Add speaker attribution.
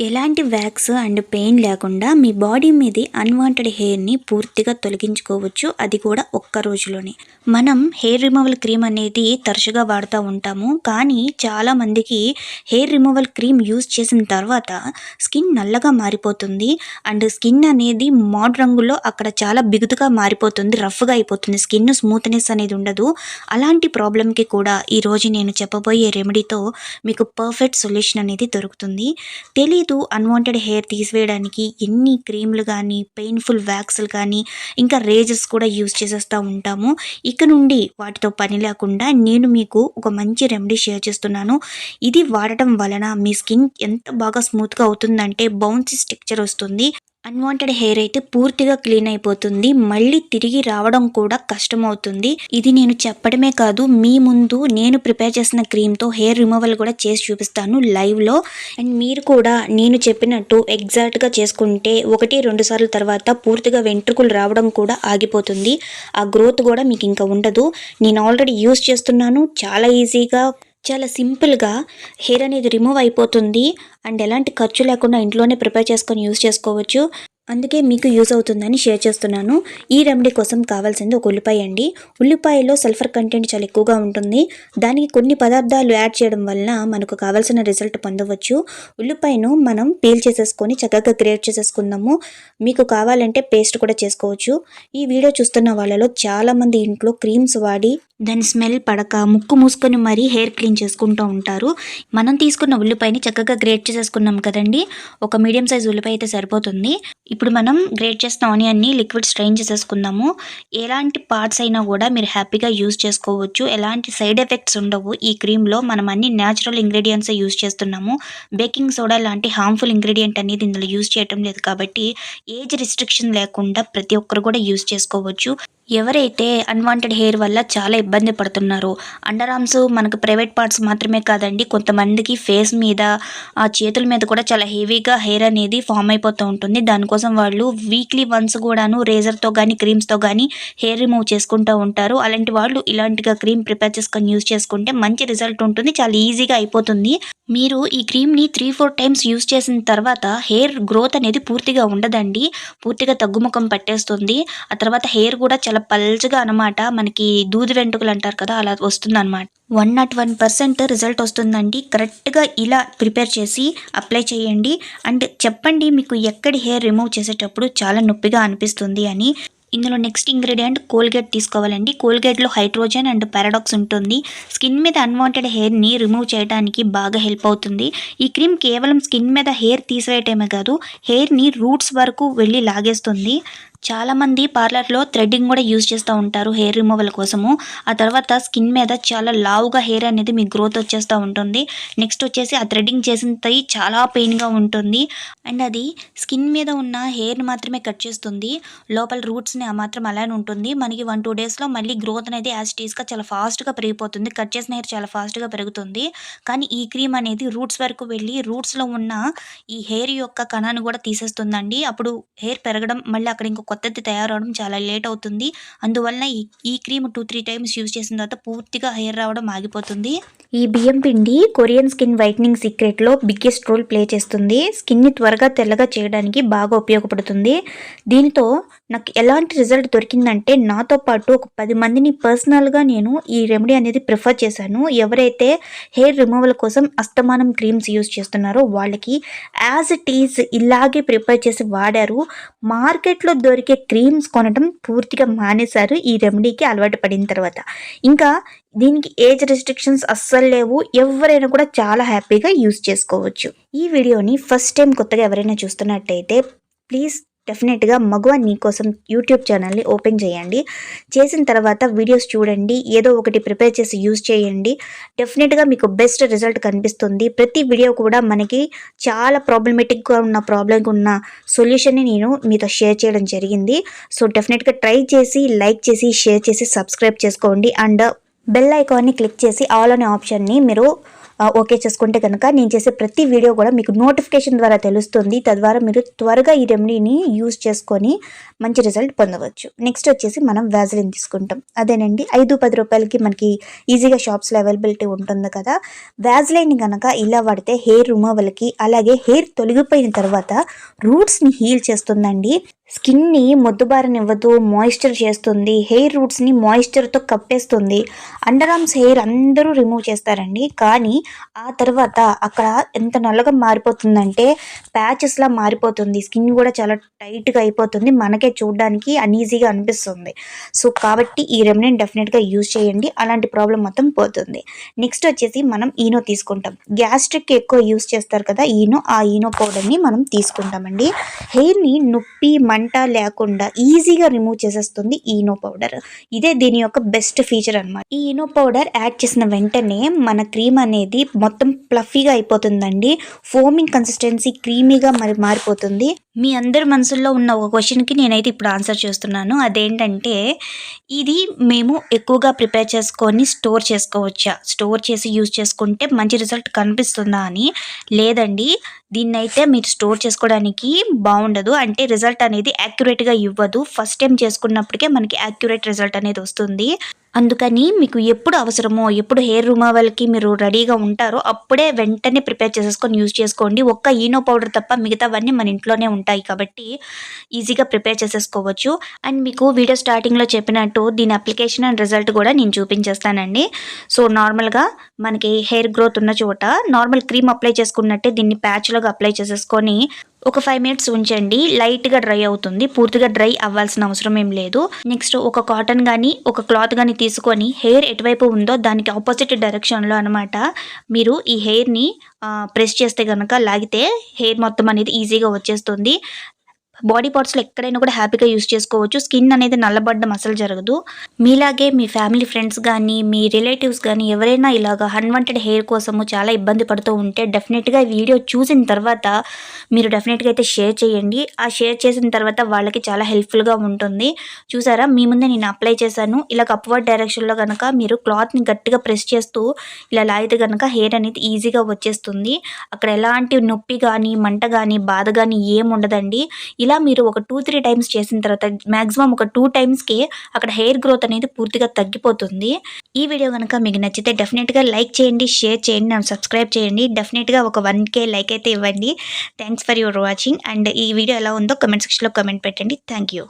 Speaker 1: ఎలాంటి wax and pain లేకుండా మీ body మీద అన్వాంటెడ్ హెయిర్ని పూర్తిగా తొలగించుకోవచ్చు. అది కూడా ఒక్క రోజులోనే. మనం హెయిర్ రిమూవల్ క్రీమ్ అనేది తరచుగా వాడుతూ ఉంటాము. కానీ చాలామందికి హెయిర్ రిమూవల్ క్రీమ్ యూజ్ చేసిన తర్వాత స్కిన్ నల్లగా మారిపోతుంది. అండ్ స్కిన్ అనేది మాడ్ రంగులో అక్కడ చాలా బిగుతుగా మారిపోతుంది. రఫ్గా అయిపోతుంది. స్కిన్ స్మూత్నెస్ అనేది ఉండదు. అలాంటి ప్రాబ్లంకి కూడా ఈరోజు నేను చెప్పబోయే రెమెడీతో మీకు పర్ఫెక్ట్ సొల్యూషన్ అనేది దొరుకుతుంది. తెలియ లేదు అన్వాంటెడ్ హెయిర్ తీసివేయడానికి ఎన్ని క్రీమ్లు కానీ పెయిన్ఫుల్ వ్యాక్స్లు కానీ ఇంకా రేజర్స్ కూడా యూజ్ చేసేస్తూ ఉంటాము. ఇక నుండి వాటితో పని లేకుండా నేను మీకు ఒక మంచి రెమెడీ షేర్ చేస్తున్నాను. ఇది వాడటం వలన మీ స్కిన్ ఎంత బాగా స్మూత్గా అవుతుందంటే బౌన్సీ స్ట్రక్చర్ వస్తుంది. అన్వాంటెడ్ హెయిర్ అయితే పూర్తిగా క్లీన్ అయిపోతుంది. మళ్ళీ తిరిగి రావడం కూడా కష్టమవుతుంది. ఇది నేను చెప్పడమే కాదు మీ ముందు నేను ప్రిపేర్ చేసిన క్రీమ్తో హెయిర్ రిమూవల్ కూడా చేసి చూపిస్తాను లైవ్లో. అండ్ మీరు కూడా నేను చెప్పినట్టు ఎగ్జాక్ట్గా చేసుకుంటే ఒకటి రెండు సార్లు తర్వాత పూర్తిగా వెంట్రుకలు రావడం కూడా ఆగిపోతుంది. ఆ గ్రోత్ కూడా మీకు ఇంకా ఉండదు. నేను ఆల్రెడీ యూస్ చేస్తున్నాను. చాలా ఈజీగా చాలా సింపుల్గా హెయిర్ అనేది రిమూవ్ అయిపోతుంది. అండ్ ఎలాంటి ఖర్చు లేకుండా ఇంట్లోనే ప్రిపేర్ చేసుకొని యూస్ చేసుకోవచ్చు. అందుకే మీకు యూజ్ అవుతుందని షేర్ చేస్తున్నాను. ఈ రెమెడీ కోసం కావాల్సింది ఒక ఉల్లిపాయ అండి. ఉల్లిపాయలో సల్ఫర్ కంటెంట్ చాలా ఎక్కువగా ఉంటుంది. దానికి కొన్ని పదార్థాలు యాడ్ చేయడం వలన మనకు కావాల్సిన రిజల్ట్ పొందవచ్చు. ఉల్లిపాయను మనం పీల్ చేసేసుకొని చక్కగా గ్రేట్ చేసేసుకుందాము. మీకు కావాలంటే పేస్ట్ కూడా చేసుకోవచ్చు. ఈ వీడియో చూస్తున్న వాళ్ళలో చాలామంది ఇంట్లో క్రీమ్స్ వాడి దాని స్మెల్ పడక ముక్కు మూసుకొని మరీ హెయిర్ క్లీన్ చేసుకుంటూ ఉంటారు. మనం తీసుకున్న ఉల్లిపాయని చక్కగా గ్రేట్ చేసేసుకున్నాం కదండి. ఒక మీడియం సైజ్ ఉల్లిపాయ అయితే సరిపోతుంది. ఇప్పుడు మనం గ్రేట్ చేసిన ఆనియన్ని లిక్విడ్ స్ట్రెయిన్ చేసేసుకుందాము. ఎలాంటి పార్ట్స్ అయినా కూడా మీరు హ్యాపీగా యూజ్ చేసుకోవచ్చు. ఎలాంటి సైడ్ ఎఫెక్ట్స్ ఉండవు. ఈ క్రీమ్లో మనం అన్ని న్యాచురల్ ఇంగ్రీడియంట్స్ యూజ్ చేస్తున్నాము. బేకింగ్ సోడా లాంటి హార్మ్ఫుల్ ఇంగ్రీడియంట్ అనేది ఇందులో యూజ్ చేయటం లేదు కాబట్టి ఏజ్ రిస్ట్రిక్షన్ లేకుండా ప్రతి ఒక్కరు కూడా యూజ్ చేసుకోవచ్చు. ఎవరైతే అన్వాంటెడ్ హెయిర్ వల్ల చాలా ఇబ్బంది పడుతున్నారో అండర్ ఆర్మ్స్ మనకు ప్రైవేట్ పార్ట్స్ మాత్రమే కాదండి కొంతమందికి ఫేస్ మీద ఆ చేతుల మీద కూడా చాలా హెవీగా హెయిర్ అనేది ఫామ్ అయిపోతూ ఉంటుంది. దానికోసం వాళ్ళు వీక్లీ వన్స్ కూడాను రేజర్తో కానీ క్రీమ్స్తో కానీ హెయిర్ రిమూవ్ చేసుకుంటూ ఉంటారు. అలాంటి వాళ్ళు ఇలాంటిగా క్రీమ్ ప్రిపేర్ చేసుకొని యూజ్ చేసుకుంటే మంచి రిజల్ట్ ఉంటుంది చాలా ఈజీగా అయిపోతుంది. మీరు ఈ క్రీమ్ని త్రీ ఫోర్ టైమ్స్ యూజ్ చేసిన తర్వాత హెయిర్ గ్రోత్ అనేది పూర్తిగా ఉండదండి పూర్తిగా తగ్గుముఖం పట్టేస్తుంది. ఆ తర్వాత హెయిర్ కూడా చాలా పల్చగా అనమాట మనకి దూది వెంట్రుకలు అంటారు కదా అలా వస్తుంది అనమాట one not one percent result వస్తుందండి. కరెక్ట్గా ఇలా ప్రిపేర్ చేసి అప్లై చేయండి. అండ్ చెప్పండి మీకు ఎక్కడి హెయిర్ రిమూవ్ చేసేటప్పుడు చాలా నొప్పిగా అనిపిస్తుంది అని. ఇందులో నెక్స్ట్ ఇంగ్రీడియంట్ కోల్గేట్ తీసుకోవాలండి. కోల్గేట్లో హైడ్రోజన్ అండ్ పారాడాక్స్ ఉంటుంది. స్కిన్ మీద అన్వాంటెడ్ హెయిర్ని రిమూవ్ చేయడానికి బాగా హెల్ప్ అవుతుంది. ఈ క్రీమ్ కేవలం స్కిన్ మీద హెయిర్ తీసివేయటమే కాదు హెయిర్ని రూట్స్ వరకు వెళ్ళి లాగేస్తుంది. చాలామంది పార్లర్లో థ్రెడ్డింగ్ కూడా యూజ్ చేస్తూ ఉంటారు హెయిర్ రిమూవల్ కోసము. ఆ తర్వాత స్కిన్ మీద చాలా లావుగా హెయిర్ అనేది మీకు గ్రోత్ వచ్చేస్తూ ఉంటుంది. నెక్స్ట్ వచ్చేసి ఆ థ్రెడ్డింగ్ చేసినది చాలా పెయిన్గా ఉంటుంది. అండ్ అది స్కిన్ మీద ఉన్న హెయిర్ని మాత్రమే కట్ చేస్తుంది. లోపల రూట్స్ని ఆ మాత్రం అలానే ఉంటుంది. మనకి వన్ టూ డేస్లో మళ్ళీ గ్రోత్ అనేది యాజిటీస్గా చాలా ఫాస్ట్గా పెరిగిపోతుంది. కట్ చేసిన హెయిర్ చాలా ఫాస్ట్గా పెరుగుతుంది. కానీ ఈ క్రీమ్ అనేది రూట్స్ వరకు వెళ్ళి రూట్స్లో ఉన్న ఈ హెయిర్ యొక్క కణాన్ని కూడా తీసేస్తుందండి. అప్పుడు హెయిర్ పెరగడం మళ్ళీ అక్కడ ఇంకొక కొత్తది తయారవడం చాలా లేట్ అవుతుంది. అందువలన ఈ ఈ cream two three times use చేసిన తర్వాత పూర్తిగా హెయిర్ రావడం ఆగిపోతుంది. ఈ బియ్యం పిండి కొరియన్ స్కిన్ వైట్నింగ్ సీక్రెట్లో బిగ్గెస్ట్ రోల్ ప్లే చేస్తుంది. స్కిన్ని త్వరగా తెల్లగా చేయడానికి బాగా ఉపయోగపడుతుంది. దీనితో నాకు ఎలాంటి రిజల్ట్ దొరికిందంటే నాతో పాటు ఒక పది మందిని పర్సనల్గా నేను ఈ రెమెడీ అనేది ప్రిఫర్ చేశాను. ఎవరైతే హెయిర్ రిమూవల్ కోసం అస్తమానం క్రీమ్స్ యూజ్ చేస్తున్నారో వాళ్ళకి యాజ్ ఇట్ ఈజ్ ఇలాగే ప్రిపేర్ చేసి వాడారు. మార్కెట్లో దొరి క్రీమ్స్ కొనడం పూర్తిగా మానేశారు. ఈ రెమెడీకి అలవాటు పడిన తర్వాత. ఇంకా దీనికి ఏజ్ రెస్ట్రిక్షన్స్ అస్సలు లేవు. ఎవరైనా కూడా చాలా హ్యాపీగా యూస్ చేసుకోవచ్చు. ఈ వీడియోని ఫస్ట్ టైం కొత్తగా ఎవరైనా చూస్తున్నట్టయితే ప్లీజ్ డెఫినెట్గా మగువ నీకోసం యూట్యూబ్ ఛానల్ని ఓపెన్ చేయండి. చేసిన తర్వాత వీడియోస్ చూడండి. ఏదో ఒకటి ప్రిపేర్ చేసి యూజ్ చేయండి. డెఫినెట్గా మీకు బెస్ట్ రిజల్ట్ కనిపిస్తుంది. ప్రతి వీడియో కూడా మనకి చాలా ప్రాబ్లమేటిక్గా ఉన్న ప్రాబ్లంకి ఉన్న సొల్యూషన్ని నేను మీతో షేర్ చేయడం జరిగింది. సో డెఫినెట్గా ట్రై చేసి లైక్ చేసి షేర్ చేసి సబ్స్క్రైబ్ చేసుకోండి. అండ్ బెల్ ఐకాన్ని క్లిక్ చేసి ఆల్ అనే ఆప్షన్ని మీరు ఓకే చేసుకుంటే కనుక నేను చేసే ప్రతి వీడియో కూడా మీకు నోటిఫికేషన్ ద్వారా తెలుస్తుంది. తద్వారా మీరు త్వరగా ఈ రెమెడీని యూజ్ చేసుకొని మంచి రిజల్ట్ పొందవచ్చు. నెక్స్ట్ వచ్చేసి మనం వ్యాజిలిన్ తీసుకుంటాం. అదేనండి ఐదు పది రూపాయలకి మనకి ఈజీగా షాప్స్లో అవైలబిలిటీ ఉంటుంది కదా. వ్యాజిలైన్ కనుక ఇలా వాడితే హెయిర్ రిమూవల్కి అలాగే హెయిర్ తొలగిపోయిన తర్వాత రూట్స్ని హీల్ చేస్తుందండి. స్కిన్ని మొద్దుబారనివ్వదు మాయిశ్చర్ చేస్తుంది హెయిర్ రూట్స్ని మాయిశ్చర్తో కప్పేస్తుంది. అండర్ ఆర్మ్స్ హెయిర్ అందరూ రిమూవ్ చేస్తారండి. కానీ ఆ తర్వాత అక్కడ ఎంత నల్లగా మారిపోతుందంటే ప్యాచెస్లా మారిపోతుంది. స్కిన్ కూడా చాలా టైట్గా అయిపోతుంది. మనకే చూడడానికి అన్ఈజీగా అనిపిస్తుంది. సో కాబట్టి ఈ రెమెడీని డెఫినెట్గా యూజ్ చేయండి. అలాంటి ప్రాబ్లం మొత్తం పోతుంది. నెక్స్ట్ వచ్చేసి మనం ఈనో తీసుకుంటాం. గ్యాస్ట్రిక్ ఎక్కువ యూజ్ చేస్తారు కదా ఈనో. ఆ ఈనో పౌడర్ని మనం తీసుకుంటామండి. హెయిర్ని నొప్పి మంట లేకుండా ఈజీగా రిమూవ్ చేసేస్తుంది ఈనో పౌడర్. ఇదే దీని యొక్క బెస్ట్ ఫీచర్ అన్నమాట. ఈ ఈనో పౌడర్ యాడ్ చేసిన వెంటనే మన క్రీమ్ అనేది మొత్తం ప్లఫీగా అయిపోతుందండి. ఫోమింగ్ కన్సిస్టెన్సీ క్రీమీగా మరి మారిపోతుంది. మీ అందరి మనసుల్లో ఉన్న ఒక క్వశ్చన్కి నేనైతే ఇప్పుడు ఆన్సర్ చేస్తున్నాను. అదేంటంటే ఇది మేము ఎక్కువగా ప్రిపేర్ చేసుకొని స్టోర్ చేసుకోవచ్చా? స్టోర్ చేసి యూజ్ చేసుకుంటే మంచి రిజల్ట్ కనిపిస్తుందా అని? లేదండి. దీన్ని అయితే మీరు స్టోర్ చేసుకోవడానికి బాగుండదు. అంటే రిజల్ట్ అనేది యాక్యురేట్గా ఇవ్వదు. ఫస్ట్ టైం చేసుకున్నప్పటికే మనకి యాక్యురేట్ రిజల్ట్ అనేది వస్తుంది. అందుకని మీకు ఎప్పుడు అవసరమో ఎప్పుడు హెయిర్ రిమూవల్కి మీరు రెడీగా ఉంటారో అప్పుడే వెంటనే ప్రిపేర్ చేసేసుకొని యూజ్ చేసుకోండి. ఒక్క ఈనో పౌడర్ తప్ప మిగతావన్నీ మన ఇంట్లోనే ఉంటాయి కాబట్టి ఈజీగా ప్రిపేర్ చేసేసుకోవచ్చు. అండ్ మీకు వీడియో స్టార్టింగ్లో చెప్పినట్టు దీని అప్లికేషన్ అండ్ రిజల్ట్ కూడా నేను చూపించేస్తానండి. సో నార్మల్గా మనకి హెయిర్ గ్రోత్ ఉన్న చోట నార్మల్ క్రీమ్ అప్లై చేసుకున్నట్టే దీన్ని ప్యాచ్లోగా అప్లై చేసేసుకొని ఒక ఫైవ్ మినిట్స్ ఉంచండి. లైట్గా డ్రై అవుతుంది. పూర్తిగా డ్రై అవ్వాల్సిన అవసరం ఏం లేదు. నెక్స్ట్ ఒక కాటన్ కానీ ఒక క్లాత్ కానీ తీసుకొని హెయిర్ ఎటువైపు ఉందో దానికి ఆపోజిట్ డైరెక్షన్లో అనమాట మీరు ఈ హెయిర్ని ప్రెస్ చేస్తే కనుక లాగితే హెయిర్ మొత్తం అనేది ఈజీగా వచ్చేస్తుంది. బాడీ పార్ట్స్లో ఎక్కడైనా కూడా హ్యాపీగా యూస్ చేసుకోవచ్చు. స్కిన్ అనేది నల్లబడ్డం అసలు జరగదు. మీలాగే మీ ఫ్యామిలీ ఫ్రెండ్స్ కానీ మీ రిలేటివ్స్ కానీ ఎవరైనా ఇలాగ అన్వాంటెడ్ హెయిర్ కోసము చాలా ఇబ్బంది పడుతూ ఉంటే డెఫినెట్గా వీడియో చూసిన తర్వాత మీరు డెఫినెట్గా అయితే షేర్ చేయండి. ఆ షేర్ చేసిన తర్వాత వాళ్ళకి చాలా హెల్ప్ఫుల్గా ఉంటుంది. చూసారా? మీ ముందే నేను అప్లై చేశాను. ఇలా అప్వర్డ్ డైరెక్షన్లో కనుక మీరు క్లాత్ని గట్టిగా ప్రెస్ చేస్తూ ఇలా లాగితే కనుక హెయిర్ అనేది ఈజీగా వచ్చేస్తుంది. అక్కడ ఎలాంటి నొప్పి కానీ మంట కానీ బాధ కానీ ఏం ఉండదండి. ఇలా మీరు ఒక టూ త్రీ టైమ్స్ చేసిన తర్వాత మ్యాక్సిమం ఒక టూ టైమ్స్కి అక్కడ హెయిర్ గ్రోత్ అనేది పూర్తిగా తగ్గిపోతుంది. ఈ వీడియో కనుక మీకు నచ్చితే డెఫినెట్గా లైక్ చేయండి షేర్ చేయండి నన్ను సబ్స్క్రైబ్ చేయండి. డెఫినెట్గా ఒక వన్ కే లైక్ అయితే ఇవ్వండి. Thanks for your watching and ఈ వీడియో ఎలా ఉందో కమెంట్ సెక్షన్లో కమెంట్ పెట్టండి. Thank you